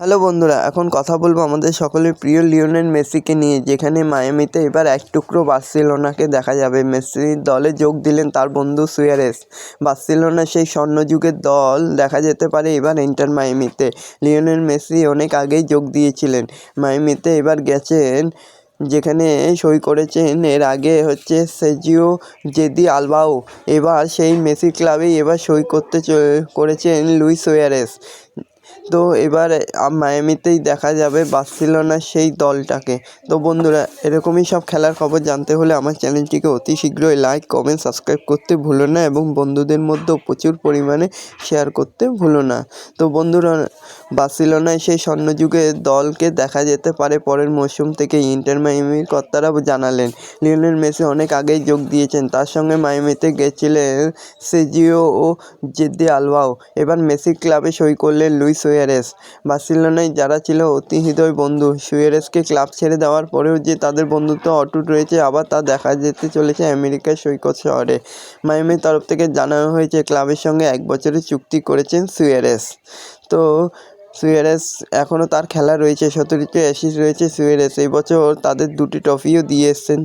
Hello বন্ধুরা, এখন কথা বলব আমাদের সকলের প্রিয় লিওনেল মেসিকে নিয়ে, যেখানে মায়ামিতে এবার এক টুকরো বার্সেলোনাকে দেখা যাবে। মেসির দলে যোগ দিলেন তার বন্ধু সুয়ারেস বার্সেলোনা সেই স্বর্ণযুগের দল, দেখা যেতে পারে এবার ইন্টার মায়ামিতে। লিওনেল মেসি অনেক আগেই যোগ দিয়েছিলেন। মায়ামিতে এবার গেছেন, যেখানে সই করেছেন এর আগে হচ্ছে সেজিও জেদি আলবাও। এবার সেই মেসি ক্লাবেই এবার সই করতে করেছেন লুইস সুয়ারেস তো এবার মায়ামিতেই দেখা যাবে বার্সেলোনার সেই দলটাকে। তো বন্ধুরা, এরকমই সব খেলার খবর জানতে হলে আমার চ্যানেলটিকে অতি শীঘ্রই লাইক কমেন্ট সাবস্ক্রাইব করতে ভুলো না এবং বন্ধুদের মধ্যেও প্রচুর পরিমাণে শেয়ার করতে ভুলো না। তো বন্ধুরা, বার্সেলোনায় সেই স্বর্ণযুগের দলকে দেখা যেতে পারে পরের মরশুম থেকে ইন্টার মায়ামির কর্তারা জানালেন। লিওনেল মেসি অনেক আগেই যোগ দিয়েছেন, তার সঙ্গে মায়ামিতে গেছিলেন সেজিও ও জেদ্দি আলওয়াও এবার মেসি ক্লাবে সই করলেন লুইস সুয়ারেস। বার্সেলোনায় যারা ছিল অতি হৃদয় বন্ধু। সুয়ারেসকে ক্লাব ছেড়ে দেওয়ার পরেও যে তাদের বন্ধুত্ব অটুট রয়েছে, আবার তা দেখা যেতে চলেছে আমেরিকার সৈকত শহরে। মায়ামির তরফ থেকে জানানো হয়েছে, ক্লাবের সঙ্গে এক বছরের চুক্তি করেছেন সুয়ারেস। তো, সুয়ারেস এখনও তার খেলা রয়েছে, সতেরোটি অ্যাসিস্ট রয়েছে সুয়ারেস। এই বছর তাদের দুটি ট্রফিও দিয়ে এসছেন।